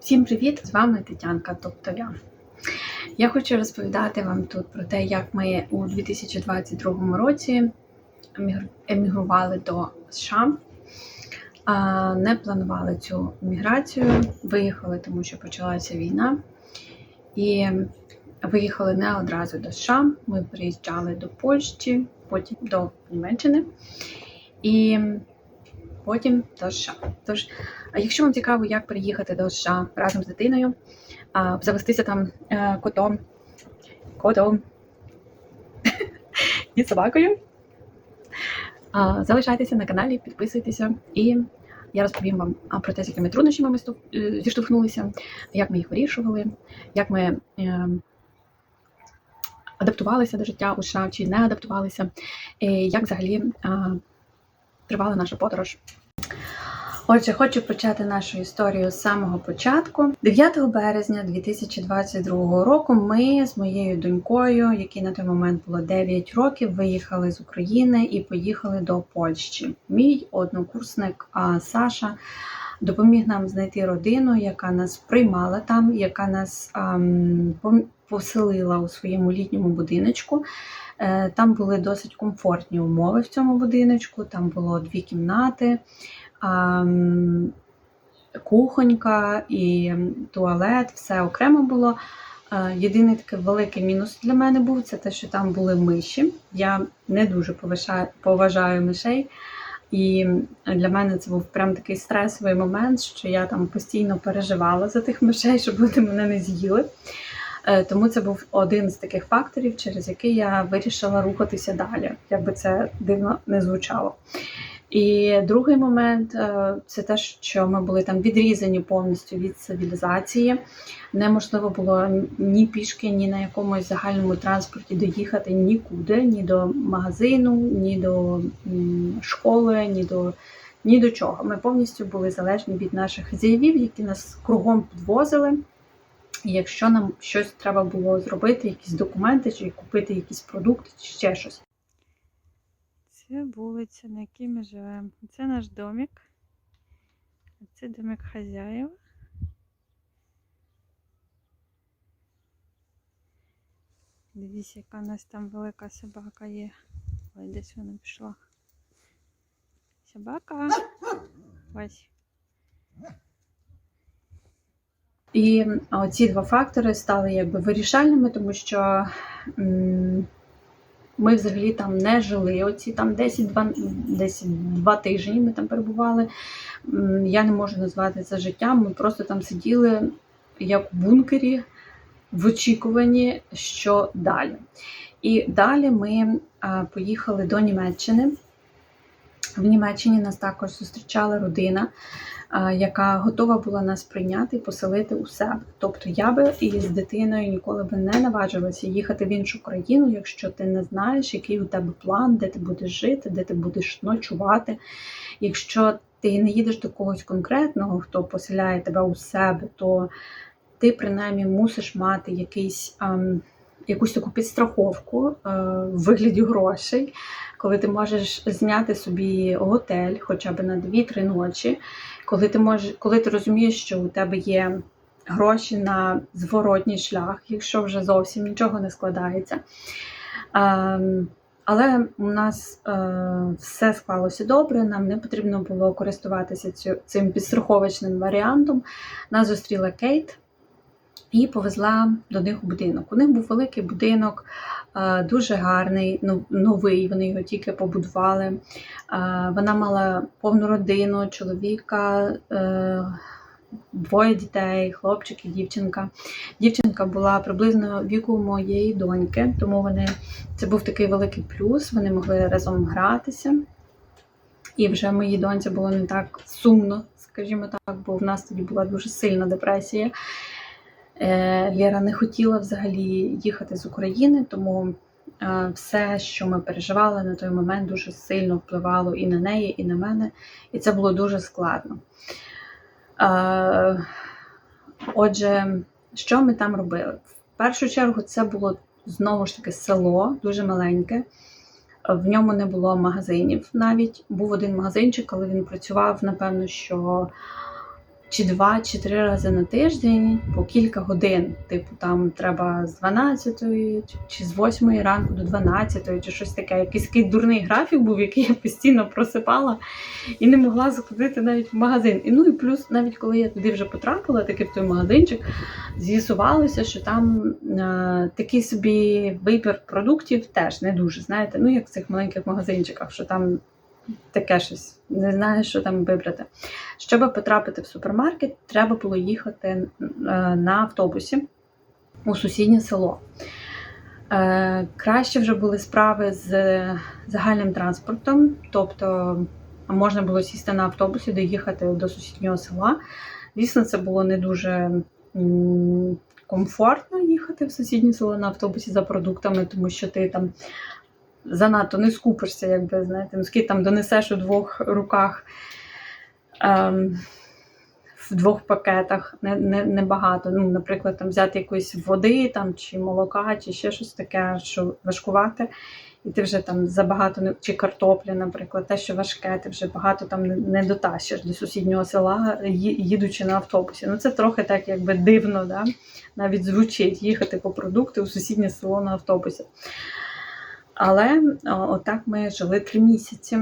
Всім привіт! З вами Тетянка, тобто я. Я хочу розповідати вам тут про те, як ми у 2022 році емігрували до США. Не планували цю міграцію, виїхали, тому що почалася війна. І виїхали не одразу до США. Ми приїжджали до Польщі, потім до Німеччини і потім до США. Тож, якщо вам цікаво, як приїхати до США разом з дитиною, завестися там е, котом, котом і собакою, залишайтеся на каналі, підписуйтеся, і я розповім вам про те, з якими труднощами ми е, зіштовхнулися, як ми їх вирішували, як ми е, адаптувалися до життя у США чи не адаптувалися, і як взагалі тривала наша подорож. Отже, хочу почати нашу історію з самого початку. 9 березня 2022 року ми з моєю донькою, якій на той момент було 9 років, виїхали з України і поїхали до Польщі. Мій однокурсник Саша допоміг нам знайти родину, яка нас приймала там, яка нас ам, поселила у своєму літньому будиночку. Е, Там були досить комфортні умови в цьому будиночку. Там було дві кімнати, кухонька і туалет, все окремо було. Е, Єдиний такий великий мінус для мене був це те, що там були миші. Я не дуже поважаю мишей. І для мене це був прям такий стресовий момент, що я там постійно переживала за тих мишей, щоб вони мене не з'їли. Е, Тому це був один з таких факторів, через який я вирішила рухатися далі, як би це дивно не звучало. І другий момент е, це те, що ми були там відрізані повністю від цивілізації. Неможливо було ні пішки, ні на якомусь загальному транспорті доїхати нікуди, ні до магазину, ні до школи, ні до, ні до чого. Ми повністю були залежні від наших хазяївів, які нас кругом підвозили. І якщо нам щось треба було зробити, якісь документи, чи купити якісь продукти, чи ще щось. Це вулиця, на якій ми живемо. Це наш домик. Це домик хазяїв. Дивіться, яка у нас там велика собака є. Ой, десь вона пішла. Собака. Ось. І ці два фактори стали якби вирішальними, тому що ми взагалі там не жили. Оці там 10-2 10 два тижні ми там перебували. Я не можу назвати це життям. Ми просто там сиділи як у бункері в очікуванні, що далі. І далі ми поїхали до Німеччини. В Німеччині нас також зустрічала родина, яка готова була нас прийняти і поселити у себе. Тобто я би із дитиною ніколи би не наважилася їхати в іншу країну, якщо ти не знаєш, який у тебе план, де ти будеш жити, де ти будеш ночувати. Якщо ти не їдеш до когось конкретного, хто поселяє тебе у себе, то ти принаймні мусиш мати якийсь. ам, Якусь таку підстраховку е, в вигляді грошей, коли ти можеш зняти собі готель хоча б на 2-3 ночі, коли ти можеш, коли ти розумієш, що у тебе є гроші на зворотній шлях, якщо вже зовсім нічого не складається. Ем, але у нас е, все склалося добре, нам не потрібно було користуватися цим підстраховочним варіантом. Нас зустріла Кейт і повезла до них у будинок. У них був великий будинок, дуже гарний, новий. Вони його тільки побудували. Вона мала повну родину, чоловіка, е, двоє дітей, хлопчик і дівчинка. Дівчинка була приблизно віку моєї доньки, тому вони це був такий великий плюс. Вони могли разом гратися. І вже моїй доньці було не так сумно, скажімо так, бо в нас тоді була дуже сильна депресія. Лєра не хотіла взагалі їхати з України, тому е, все, що ми переживали на той момент, дуже сильно впливало і на неї, і на мене, і це було дуже складно. Е, Отже, що ми там робили? В першу чергу це було знову ж таки село, дуже маленьке. В ньому не було магазинів навіть. Був один магазинчик, але він працював, напевно, що чи два, чи три рази на тиждень по кілька годин. Типу, там треба з 12 чи- з 8 ранку до 12, чи щось таке. Якийсь такий дурний графік був, який я постійно просипала і не могла заходити навіть в магазин. І ну і плюс, навіть коли я туди вже потрапила, таки в той магазинчик, з'ясувалося, що там е, такий собі вибір продуктів теж не дуже, знаєте, ну як в цих маленьких магазинчиках, що там таке щось, не знаєш, що там вибрати. Щоб потрапити в супермаркет, треба було їхати е, на автобусі у сусіднє село. Е, Краще вже були справи з загальним транспортом, тобто можна було сісти на автобусі, доїхати до сусіднього села. Звісно, це було не дуже комфортно їхати в сусіднє село на автобусі за продуктами, тому що ти там занадто не скупишся, якби знаєте, ну скільки там донесеш у двох руках. Ем, в двох пакетах не, не. Ну, наприклад, там взяти якоїсь води там, чи молока, чи ще щось таке, що важкувати. І ти вже там забагато чи картопля, наприклад, те, що важке, ти вже багато там не дотащиш до сусіднього села, їдучи на автобусі. Ну це трохи так якби дивно, да? навіть звучить їхати по продукти у сусіднє село на автобусі. Але отак ми жили три місяці.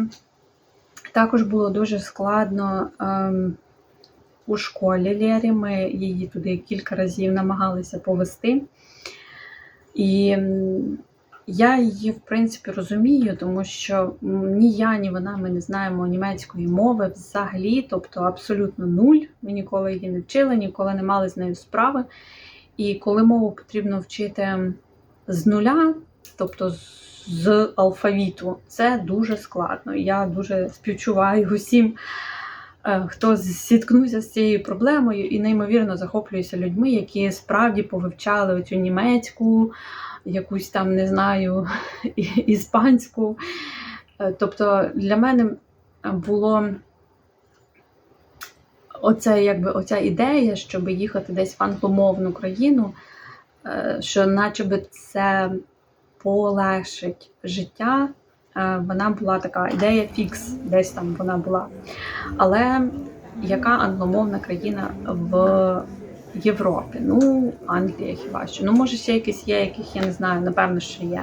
Також було дуже складно ем, у школі Лєрі. Ми її туди кілька разів намагалися повести. І я її, в принципі, розумію, тому що ні я, ні вона ми не знаємо німецької мови взагалі, тобто абсолютно нуль. Ми ніколи її не вчили, ніколи не мали з нею справи. І коли мову потрібно вчити з нуля, тобто з- алфавіту, це дуже складно. Я дуже співчуваю усім, е, хто зіткнувся з цією проблемою, і неймовірно захоплююся людьми, які справді повивчали цю німецьку, якусь там, не знаю, іспанську. Е, Тобто для мене було оце, якби, оця ідея, щоб їхати десь в англомовну країну, е, що наче це полегшить життя. Е, Вона була така ідея фікс, десь там вона була. Але яка англомовна країна в Європі? Ну, Англія хіба що. Ну, може, ще якісь є, яких я не знаю, напевно, що є.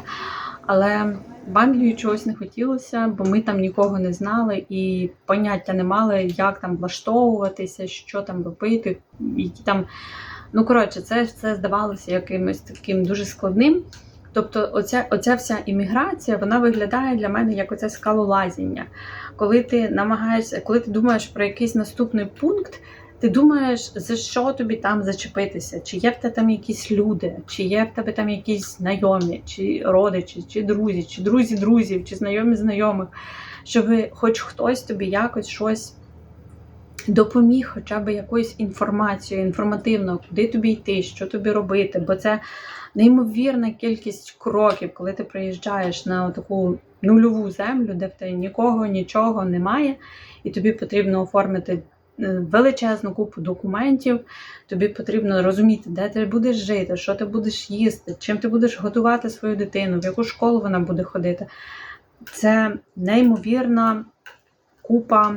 Але в Англію чогось не хотілося, бо ми там нікого не знали і поняття не мали, як там влаштовуватися, що там робити, які там. Ну, коротше, це, це здавалося якимось таким дуже складним. Тобто, оця, оця вся імміграція вона виглядає для мене як оце скалолазіння. Коли ти намагаєшся, коли ти думаєш про якийсь наступний пункт, ти думаєш, за що тобі там зачепитися? Чи є в тебе там якісь люди, чи є в тебе там якісь знайомі, чи родичі, чи друзі, чи друзі друзів, чи знайомі знайомих, щоб хоч хтось тобі якось щось допоміг, хоча б якоюсь інформацією, інформативно, куди тобі йти, що тобі робити, бо це неймовірна кількість кроків, коли ти приїжджаєш на таку нульову землю, де в тебе нікого, нічого немає, і тобі потрібно оформити е, величезну купу документів. Тобі потрібно розуміти, де ти будеш жити, що ти будеш їсти, чим ти будеш готувати свою дитину, в яку школу вона буде ходити. Це неймовірна купа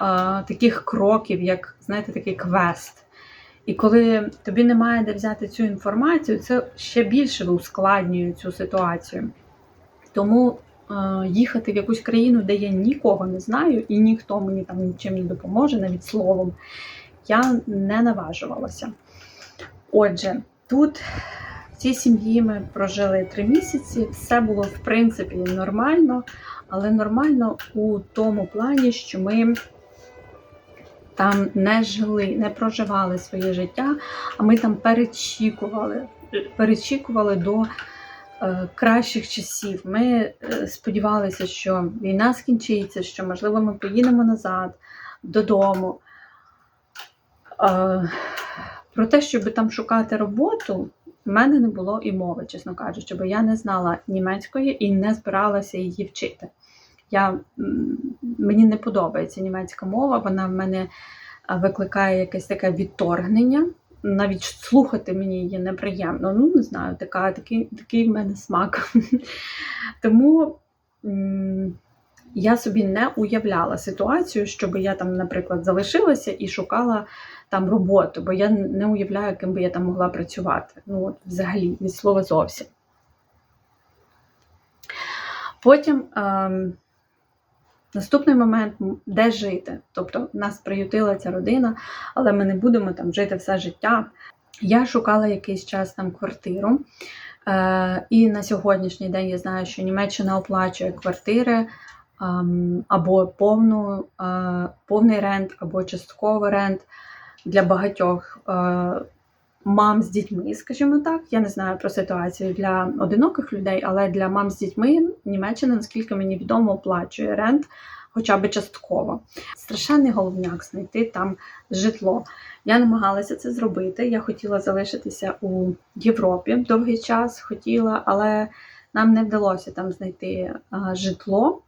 е, таких кроків, як знаєте, такий квест. І коли тобі немає де взяти цю інформацію, це ще більше ускладнює цю ситуацію. Тому е, їхати в якусь країну, де я нікого не знаю, і ніхто мені там нічим не допоможе, навіть словом, я не наважувалася. Отже, тут в цій сім'ї ми прожили три місяці, все було в принципі нормально, але нормально у тому плані, що ми там не жили, не проживали своє життя, а ми там перечікували, перечікували до е, кращих часів. Ми е, сподівалися, що війна скінчиться, що, можливо, ми поїдемо назад додому. Е, про те, щоб там шукати роботу, в мене не було і мови, чесно кажучи, бо я не знала німецької і не збиралася її вчити. Я, мені не подобається німецька мова, вона в мене викликає якесь таке відторгнення. Навіть слухати мені її неприємно. Ну, не знаю, така, такий, такий в мене смак. Тому я собі не уявляла ситуацію, щоб я там, наприклад, залишилася і шукала там роботу, бо я не уявляю, ким би я там могла працювати. Ну, от взагалі, від слова зовсім. Потім ем, наступний момент, де жити. Тобто нас приютила ця родина, але ми не будемо там жити все життя. Я шукала якийсь час там квартиру. Е, і на сьогоднішній день я знаю, що Німеччина оплачує квартири або повну, е, повний рент, або частковий рент для багатьох е, мам з дітьми, скажімо так. Я не знаю про ситуацію для одиноких людей, але для мам з дітьми Німеччина, наскільки мені відомо, оплачує рент хоча б частково. Страшенний головняк знайти там житло. Я намагалася це зробити. Я хотіла залишитися у Європі довгий час, хотіла, але нам не вдалося там знайти а, житло.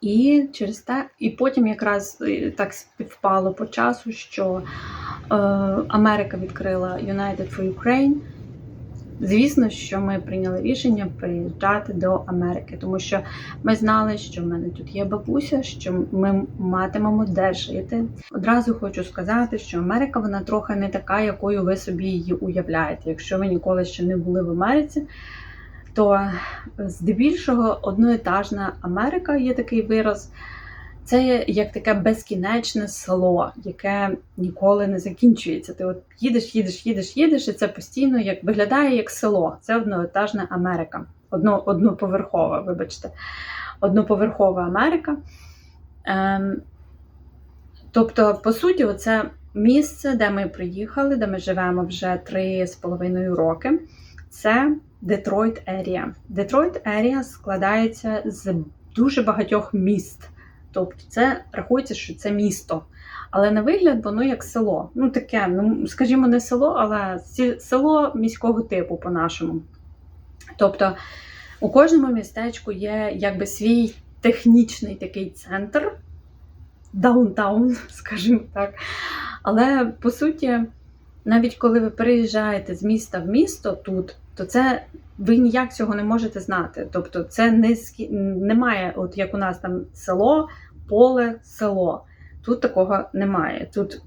І через те, і потім якраз е, так співпало по часу, що е, Америка відкрила United for Ukraine. Звісно, що ми прийняли рішення приїжджати до Америки, тому що ми знали, що в мене тут є бабуся, що ми матимемо де жити. Одразу хочу сказати, що Америка вона трохи не така, якою ви собі її уявляєте. Якщо ви ніколи ще не були в Америці, то здебільшого одноетажна Америка є такий вираз. Це як таке безкінечне село, яке ніколи не закінчується. Ти от їдеш, їдеш, їдеш, їдеш, і це постійно як виглядає як село. Це одноетажна Америка. Одно, одноповерхова, вибачте, одноповерхова Америка. Ем, тобто, по суті, це місце, де ми приїхали, де ми живемо вже три з половиною роки. Це Детройт Ерія. Детройт Ерія складається з дуже багатьох міст. Тобто це рахується, що це місто. Але на вигляд воно як село. Ну таке, ну скажімо, не село, але село міського типу по-нашому. Тобто у кожному містечку є якби свій технічний такий центр, даунтаун, скажімо так. Але по суті, навіть коли ви переїжджаєте з міста в місто тут, то це ви ніяк цього не можете знати. Тобто, це не немає, от як у нас там село, поле, село. Тут такого немає. Тут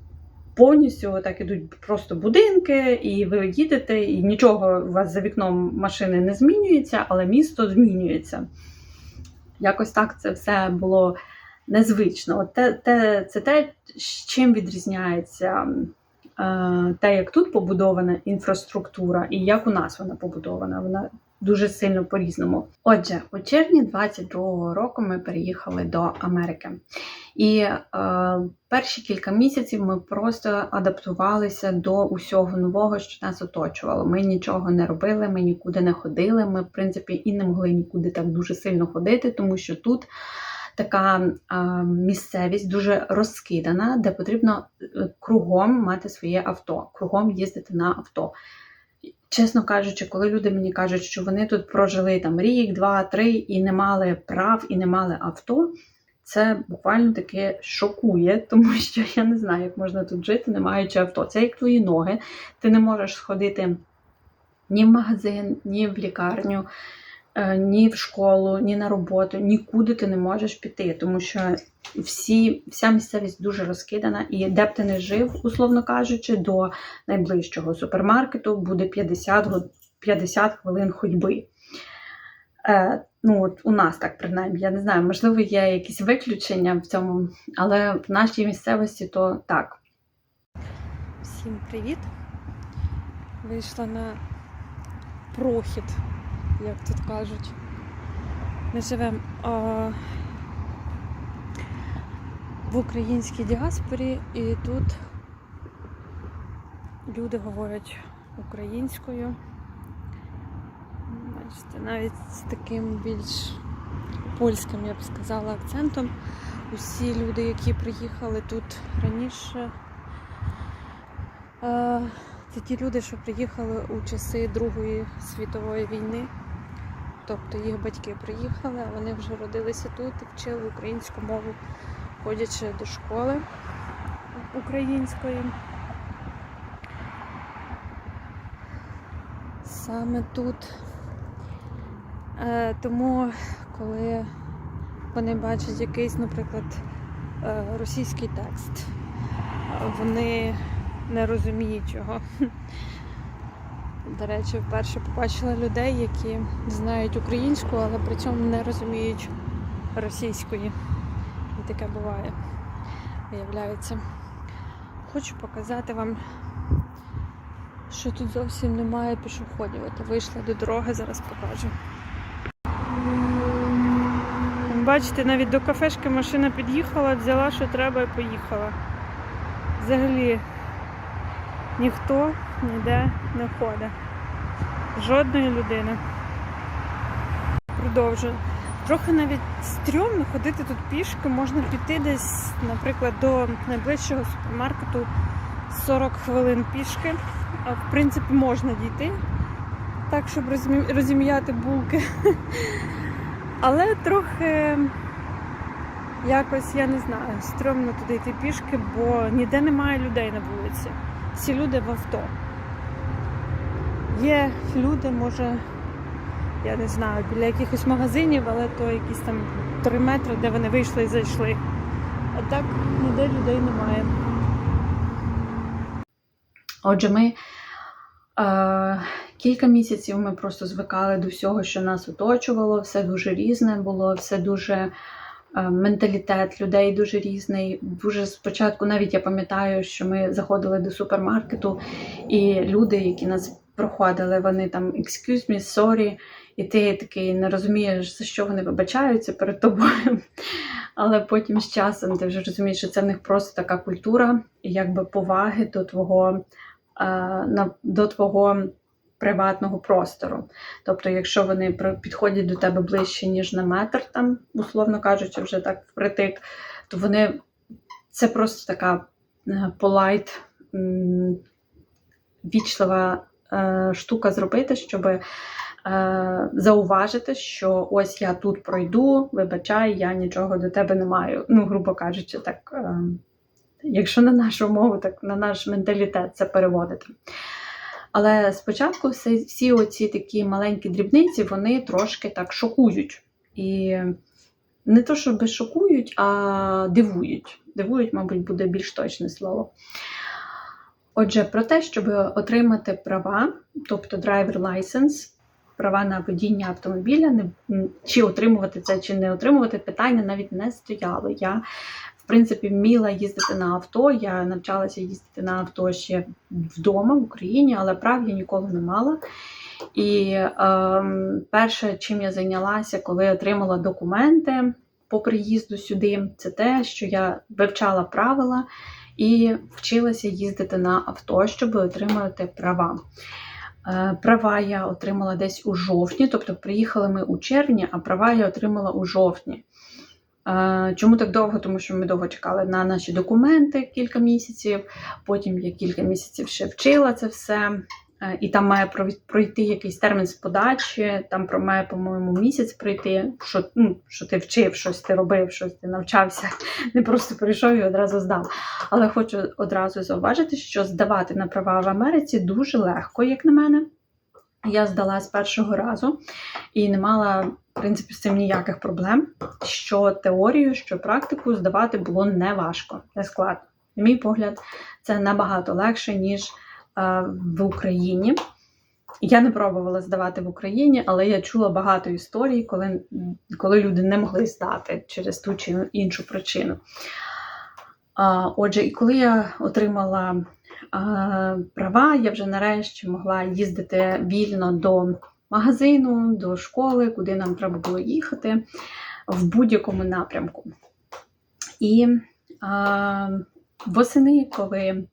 повністю так ідуть просто будинки, і ви їдете, і нічого у вас за вікном машини не змінюється, але місто змінюється. Якось так це все було незвично. От те, те, це те, чим відрізняється те, як тут побудована інфраструктура, і як у нас вона побудована. Вона дуже сильно по-різному. Отже, у червні 22-го року ми переїхали до Америки. І е, перші кілька місяців ми просто адаптувалися до усього нового, що нас оточувало. Ми нічого не робили, ми нікуди не ходили. Ми, в принципі, і не могли нікуди так дуже сильно ходити, тому що тут така місцевість дуже розкидана, де потрібно е, кругом мати своє авто, кругом їздити на авто. Чесно кажучи, коли люди мені кажуть, що вони тут прожили там рік, два, три і не мали прав, і не мали авто, це буквально таке шокує, тому що я не знаю, як можна тут жити, не маючи авто. Це як твої ноги. Ти не можеш сходити ні в магазин, ні в лікарню, ні в школу, ні на роботу, нікуди ти не можеш піти, тому що всі, вся місцевість дуже розкидана, і де б ти не жив, условно кажучи, до найближчого супермаркету буде 50, 50 хвилин ходьби. Е, ну, от у нас так принаймні, я не знаю, можливо, є якісь виключення в цьому, але в нашій місцевості то так. Всім привіт! Вийшла на прохід, як тут кажуть. Ми живемо в українській діаспорі, і тут люди говорять українською. Бачите, навіть з таким більш польським, я б сказала, акцентом. Усі люди, які приїхали тут раніше, Це ті люди, що приїхали у часи Другої світової війни. Тобто їх батьки приїхали, а вони вже родилися тут і вчили українську мову, ходячи до школи української. Саме тут. Е, Тому, коли вони бачать якийсь, наприклад, е, російський текст. Вони не розуміють його. До речі, вперше побачила людей, які знають українську, але при цьому не розуміють російської. І таке буває, виявляється. Хочу показати вам, що тут зовсім немає пішоходів. От вийшла до дороги, зараз покажу. Бачите, навіть до кафешки машина під'їхала, взяла, що треба, і поїхала. Взагалі ніхто ніде не ходить. Жодної людини. Продовжую. Трохи навіть стрьомно ходити тут пішки, можна піти десь, наприклад, до найближчого супермаркету 40 хвилин пішки. А в принципі можна дійти, так, щоб розім'яти булки. Але трохи якось, я не знаю, стрьомно туди йти пішки, бо ніде немає людей на вулиці. Всі люди в авто. Є люди, може, я не знаю, біля якихось магазинів, але то якісь там 3 метри, де вони вийшли і зайшли. А так ніде людей немає. Отже, ми е, кілька місяців ми просто звикали до всього, що нас оточувало, все дуже різне було, все дуже е, менталітет людей дуже різний. Дуже спочатку, навіть я пам'ятаю, що ми заходили до супермаркету, і люди, які нас проходили, вони там excuse me, sorry, і ти такий не розумієш, за що вони вибачаються перед тобою. Але потім з часом ти вже розумієш, що це в них просто така культура, якби поваги до твого е, до твого приватного простору. Тобто, якщо вони підходять до тебе ближче, ніж на метр, там, условно кажучи, вже так впритик, то вони це просто така полайт, вічлива е, штука зробити, щоб е, зауважити, що ось я тут пройду, вибачай, я нічого до тебе не маю. Ну, грубо кажучи, так. Е, Якщо на нашу мову, так на наш менталітет це переводити. Але спочатку всі, всі оці такі маленькі дрібниці, вони трошки так шокують. І не то, щоб шокують, а дивують. Дивують, мабуть, буде більш точне слово. Отже, про те, щоб отримати права, тобто driver license, права на водіння автомобіля, не, чи отримувати це, чи не отримувати, питання навіть не стояло. Я в принципі, вміла їздити на авто. Я навчалася їздити на авто ще вдома в Україні, але прав я ніколи не мала. І ем, перше, чим я зайнялася, коли отримала документи по приїзду сюди, це те, що я вивчала правила і вчилася їздити на авто, щоб отримати права. Е, Права я отримала десь у жовтні, тобто приїхали ми у червні, а права я отримала у жовтні. Е, Чому так довго? Тому що ми довго чекали на наші документи кілька місяців. Потім я кілька місяців ще вчила це все. Е, І там має пройти якийсь термін з подачі, там має, по-моєму, місяць пройти, що, ну, що ти вчив, щось ти робив, щось ти навчався, не просто прийшов і одразу здав. Але хочу одразу зауважити, що здавати на права в Америці дуже легко, як на мене. Я здала з першого разу і не мала, в принципі, з цим ніяких проблем. Що теорію, що практику здавати було не важко, не складно. На мій погляд, це набагато легше, ніж в Україні. Я не пробувала здавати в Україні, але я чула багато історій, коли, коли люди не могли здати через ту чи іншу причину. Отже, і коли я отримала права, я вже нарешті могла їздити вільно до магазину, до школи, куди нам треба було їхати в будь-якому напрямку. І а, восени, коли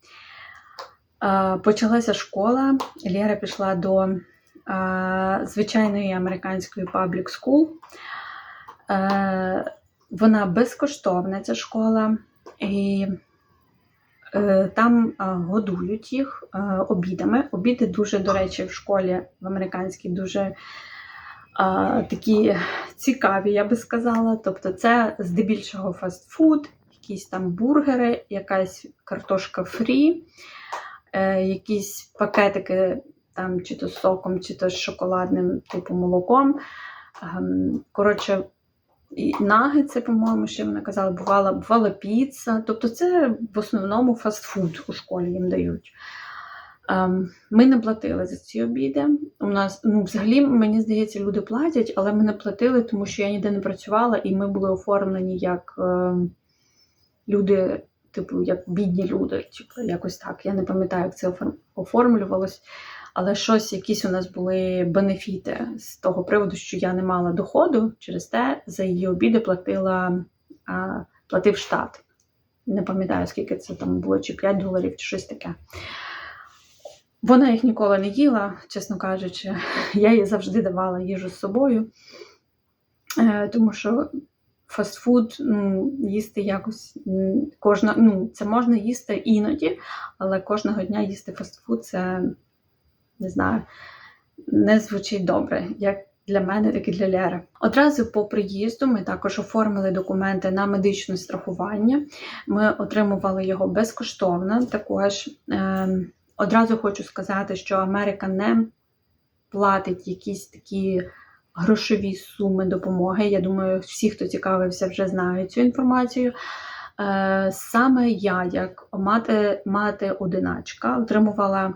почалася школа, Лєра пішла до звичайної американської public school. Вона безкоштовна, ця школа, і е, там годують їх обідами. Обіди дуже, до речі, в школі в американській дуже такі цікаві, я би сказала. Тобто, це здебільшого фастфуд, якісь там бургери, якась картошка фрі, е, якісь пакетики там чи то соком, чи то з шоколадним, типу молоком. Ем, Коротше, і нагетси, по-моєму, ще вона казала, бувала, бувала піца. Тобто це в основному фастфуд у школі їм дають. Ем, Ми не платили за ці обіди. У нас, ну, взагалі, мені здається, люди платять, але ми не платили, тому що я ніде не працювала, і ми були оформлені як е, люди, типу, як бідні люди, типу, якось так. Я не пам'ятаю, як це оформлювалось. Але щось, якісь у нас були бенефіти з того приводу, що я не мала доходу, через те за її обіди платила, а, платив штат. Не пам'ятаю, скільки це там було, чи 5 доларів, чи щось таке. Вона їх ніколи не їла, чесно кажучи. Я їй завжди давала їжу з собою, Е, тому що фастфуд ну, їсти якось кожна, ну, це можна їсти іноді, але кожного дня їсти фастфуд це не знаю, не звучить добре, як для мене, так і для Лєри. Одразу по приїзду ми також оформили документи на медичне страхування. Ми отримували його безкоштовно. Також ем, одразу хочу сказати, що Америка не платить якісь такі грошові суми допомоги. Я думаю, всі, хто цікавився, вже знають цю інформацію. Е, Саме я, як мати, мати одиначка, отримувала е,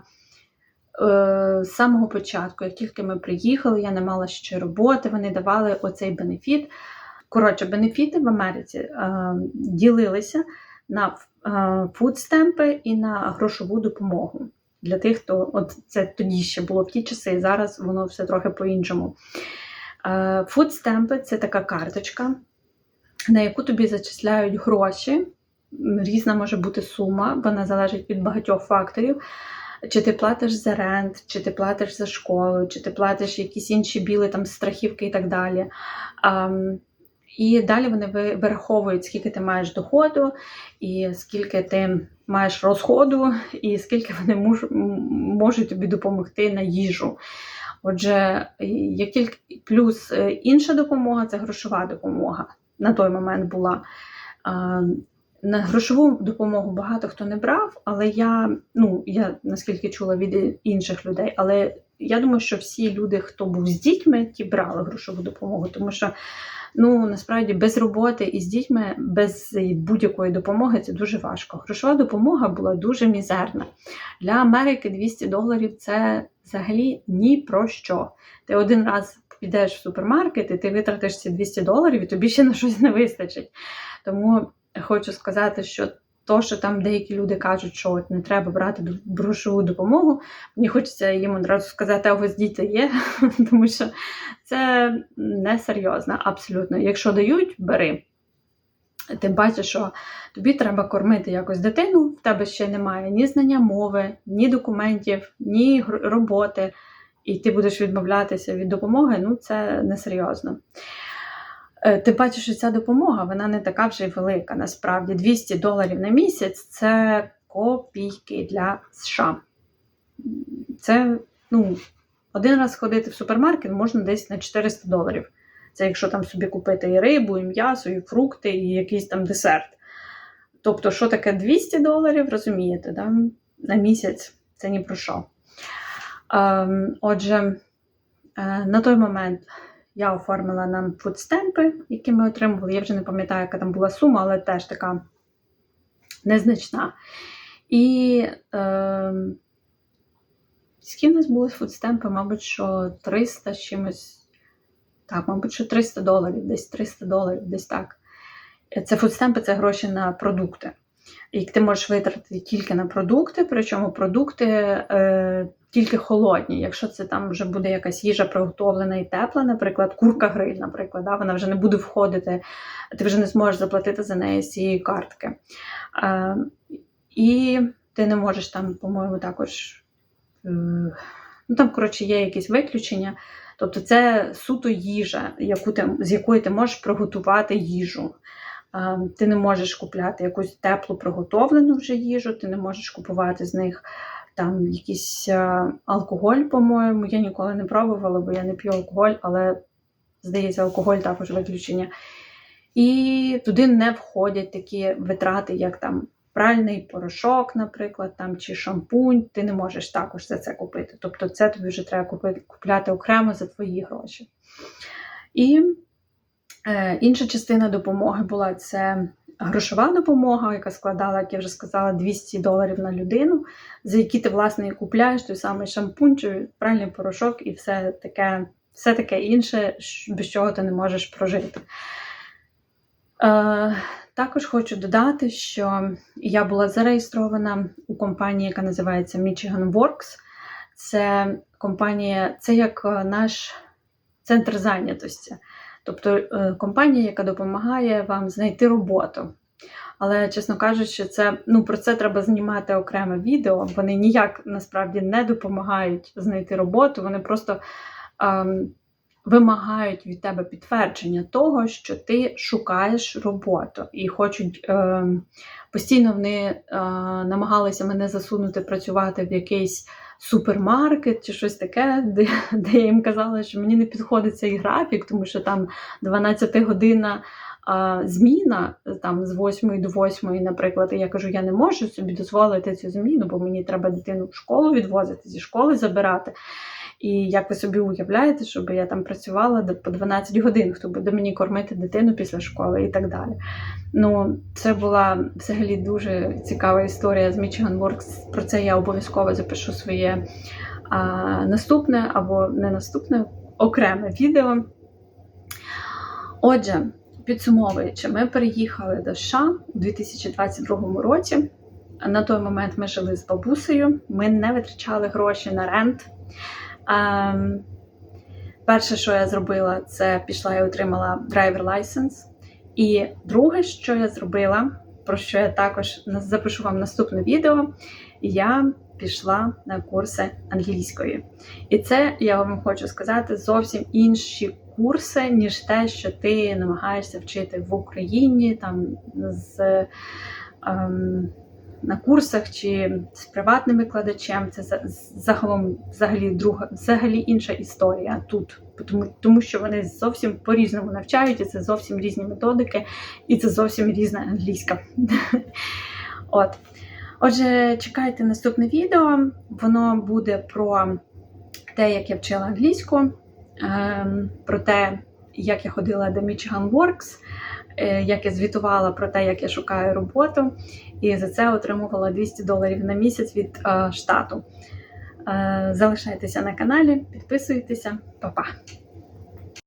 з самого початку, як тільки ми приїхали, я не мала ще роботи, вони давали оцей бенефіт. Коротше, бенефіти в Америці е, ділилися на фудстемпи і на грошову допомогу. Для тих, хто от це тоді ще було в ті часи, зараз воно все трохи по-іншому. Фудстемпи це така карточка, на яку тобі зачисляють гроші. Різна може бути сума, вона залежить від багатьох факторів. Чи ти платиш за рент, чи ти платиш за школу, чи ти платиш якісь інші біли, там страхівки і так далі. Ам, і далі вони ви- вираховують, скільки ти маєш доходу, і скільки ти маєш розходу, і скільки вони муж, м- можуть тобі допомогти на їжу. Отже, як тільки плюс е, інша допомога це грошова допомога. На той момент була. На грошову допомогу багато хто не брав, але я, ну, я наскільки чула від інших людей, але я думаю, що всі люди, хто був з дітьми, ті брали грошову допомогу, тому що ну насправді без роботи і з дітьми, без будь-якої допомоги це дуже важко. Грошова допомога була дуже мізерна. Для Америки 200 доларів це взагалі ні про що. Ти один раз підеш в супермаркет, і ти витратиш ці 200 доларів, і тобі ще на щось не вистачить. Тому хочу сказати, що то, що там деякі люди кажуть, що от не треба брати грошову допомогу, мені хочеться їм одразу сказати, а у вас діти є, тому що це несерйозно, абсолютно. Якщо дають, бери. Ти бачиш, що тобі треба кормити якось дитину, в тебе ще немає ні знання мови, ні документів, ні роботи, і ти будеш відмовлятися від допомоги, ну це несерйозно. Е, Ти бачиш, що ця допомога вона не така вже й велика. Насправді 200 доларів на місяць це копійки для США. Це ну, один раз ходити в супермаркет можна десь на 400 доларів. Це якщо там собі купити і рибу, і м'ясо, і фрукти, і якийсь там десерт. Тобто, що таке 200 доларів, розумієте, да? на місяць це ні про що. Ем, отже, е, на той момент я оформила нам фудстемпи, які ми отримували. Я вже не пам'ятаю, яка там була сума, але теж така незначна. І е, скільки в нас були фудстемпи? Мабуть, що 300 з чимось. Так, мабуть, що 300 доларів, десь 300 доларів, десь так. Це фудстемпи це гроші на продукти. І ти можеш витратити тільки на продукти, причому продукти е, тільки холодні. Якщо це там вже буде якась їжа приготовлена і тепла, наприклад, курка гриль, наприклад, да, вона вже не буде входити, ти вже не зможеш заплатити за неї з цієї картки. Е, і ти не можеш там, по-моєму, також. Е, ну там, коротше, є якісь виключення. Тобто це суто їжа, яку ти, з якої ти можеш приготувати їжу. Ти не можеш купляти якусь теплу приготовлену вже їжу, ти не можеш купувати з них там якийсь е, алкоголь, по-моєму. Я ніколи не пробувала, бо я не п'ю алкоголь, але здається, алкоголь також виключення. І туди не входять такі витрати, як там пральний порошок, наприклад, там, чи шампунь. Ти не можеш також за це купити. Тобто це тобі вже треба купити, купляти окремо за твої гроші. І Інша частина допомоги була це грошова допомога, яка складала, як я вже сказала, 200 доларів на людину, за які ти власне і купляєш той самий шампунь, чи пральний порошок і все таке, все таке інше, без чого ти не можеш прожити. Е, також хочу додати, що я була зареєстрована у компанії, яка називається Michigan Works. Це компанія, це як е, наш центр зайнятості. Тобто е, компанія, яка допомагає вам знайти роботу. Але, чесно кажучи, це ну про це треба знімати окреме відео. Вони ніяк насправді не допомагають знайти роботу. Вони просто ем, вимагають від тебе підтвердження того, що ти шукаєш роботу, і хочуть ем, постійно вони е, намагалися мене засунути працювати в якийсь супермаркет чи щось таке, де, де я їм казала, що мені не підходить цей графік, тому що там 12 година зміна там з 8 до 8, наприклад, і я кажу, я не можу собі дозволити цю зміну, бо мені треба дитину в школу відвозити, зі школи забирати. І як ви собі уявляєте, щоб я там працювала по 12 годин, хто буде мені кормити дитину після школи і так далі. Ну, це була взагалі дуже цікава історія з Michigan Works. Про це я обов'язково запишу своє а, наступне або не наступне окреме відео. Отже, підсумовуючи, ми переїхали до США у 2022 році. На той момент ми жили з бабусею, ми не витрачали гроші на рент. Ем, перше, що я зробила, це пішла і отримала драйвер лайсенс. І друге, що я зробила, про що я також запишу вам наступне відео, я пішла на курси англійської. І це я вам хочу сказати зовсім інші курси, ніж те, що ти намагаєшся вчити в Україні, там з. Ем, на курсах чи з приватним викладачем, це за- загалом взагалі друга, взагалі інша історія тут, тому, тому що вони зовсім по-різному навчають, і це зовсім різні методики, і це зовсім різна англійська. От. Отже, чекайте наступне відео. Воно буде про те, як я вчила англійську, ем, про те, як я ходила до Michigan Works, як я звітувала про те, як я шукаю роботу, і за це отримувала 200 доларів на місяць від е, штату. Е, залишайтеся на каналі, підписуйтеся, Па-па!